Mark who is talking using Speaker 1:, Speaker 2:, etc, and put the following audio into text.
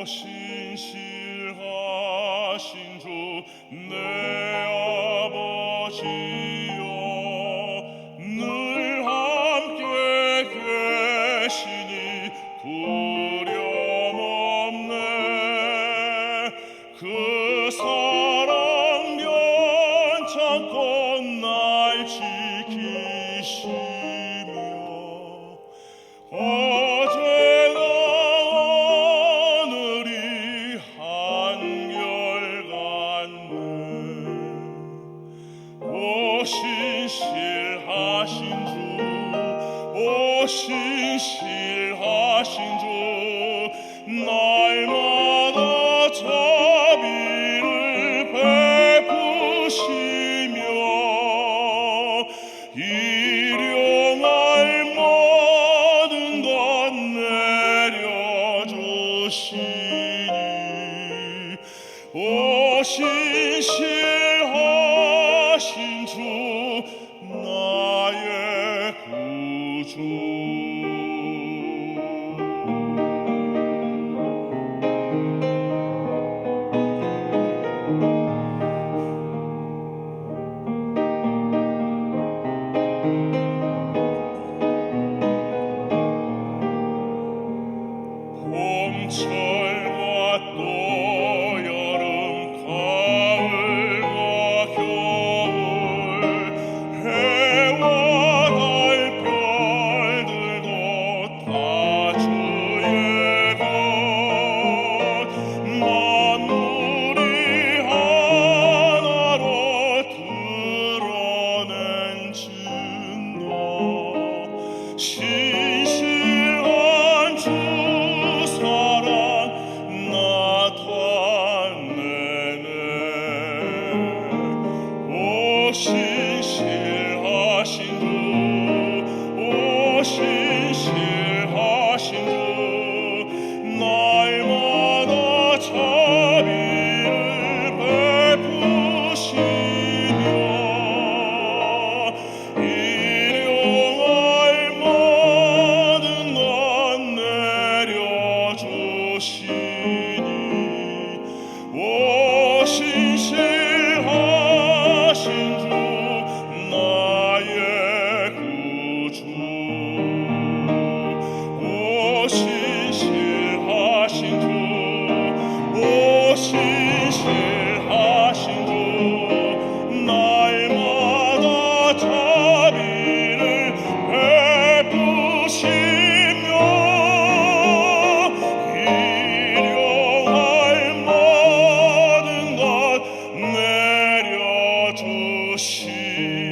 Speaker 1: 오 신실하신 주 내 아버지여 늘 함께 계시니 두려움 없네. 그 사랑 면찮고 날 지키시며 신실하신 주, 오 신실하신 주, 날마다 자비를 베푸시며 일용할 모든 것 내려주시니 오 신실 봄철과 또 신실하신 주 오신 신 sheep.